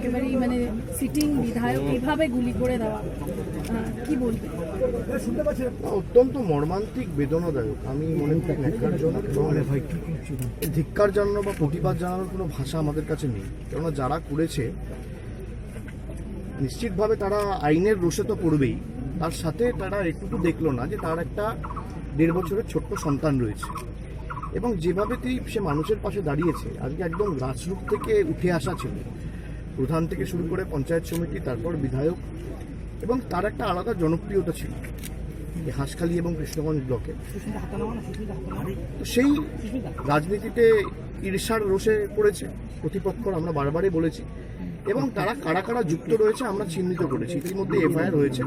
একেবারেই মানে সিটিং বিধায়ক এভাবে গুলি করে দেওয়া। কি বলবে? অত্যন্ত মর্মান্তিক, বেদনাদায়ক। আমি মনে করি ন্যাক্কারজনক ধিক্কার জানানো বা প্রতিবাদ জানানোর কোনো ভাষা আমাদের কাছে নেই। কেননা যারা করেছে, নিশ্চিতভাবে তারা আইনের রোষে তো পড়বেই। তার সাথে তারা একটুকু দেখল না যে তার একটা দেড় বছরের ছোট্ট সন্তান রয়েছে। এবং যেভাবে সে মানুষের পাশে দাঁড়িয়েছে, আজকে একদম গ্রাসরুট থেকে উঠে আসা ছিল। প্রধান থেকে শুরু করে পঞ্চায়েত সমিতি, তারপর বিধায়ক এবং তার একটা আলাদা জনপ্রিয়তা ছিল হাঁসখালি এবং কৃষ্ণগঞ্জ ব্লকে। তো সেই রাজনীতিতে ঈর্ষার রোষে পড়েছে, প্রতিপক্ষর আমরা বারবারই বলেছি এবং তারা কারা কারা যুক্ত রয়েছে আমরা চিহ্নিত করেছি। ইতিমধ্যে এফআইআর হয়েছে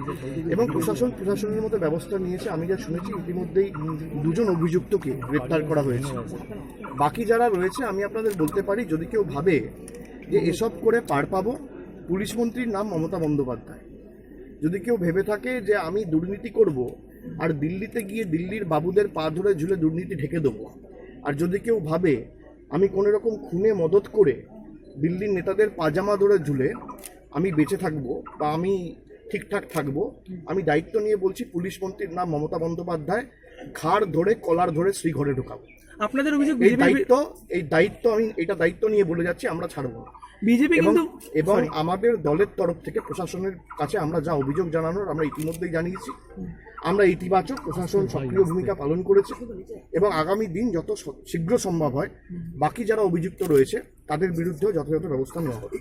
এবং প্রশাসন প্রশাসনের মতো ব্যবস্থা নিয়েছে। আমি যা শুনেছি, ইতিমধ্যেই দুজন অভিযুক্তকে গ্রেপ্তার করা হয়েছে। বাকি যারা রয়েছে, আমি আপনাদের বলতে পারি, যদি কেউ ভাবে যে এসব করে পার পাবো, পুলিশ মন্ত্রীর নাম মমতা বন্দ্যোপাধ্যায়। যদি কেউ ভেবে থাকে যে আমি দুর্নীতি করব, আর দিল্লিতে গিয়ে দিল্লির বাবুদের পা ধরে ঝুলে দুর্নীতি ঢেকে দেবো, আর যদি কেউ ভাবে আমি কোনো রকম খুনে মদত করে দিল্লির নেতাদের পাজামা ধরে ঝুলে আমি বেঁচে থাকব বা আমি ঠিকঠাক থাকব, আমি দায়িত্ব নিয়ে বলছি পুলিশ মন্ত্রীর নাম মমতা বন্দ্যোপাধ্যায় ঘাড় ধরে কলার ধরে শ্রীঘরে ঢোকাবো। আপনাদের অভিযোগ এই দায়িত্ব এই দায়িত্ব আমি এটা দায়িত্ব নিয়ে বলে যাচ্ছি আমরা ছাড়বো না। বিজেপি কিন্তু এবং আমাদের দলের তরফ থেকে প্রশাসনের কাছে আমরা যা অভিযোগ জানানোর আমরা ইতিমধ্যেই জানিয়েছি। আমরা ইতিবাচক প্রশাসন সক্রিয় ভূমিকা পালন করেছে এবং আগামী দিন যত শীঘ্র সম্ভব হয় বাকি যারা অভিযুক্ত রয়েছে তাদের বিরুদ্ধেও যথাযথ ব্যবস্থা নেওয়া হবে।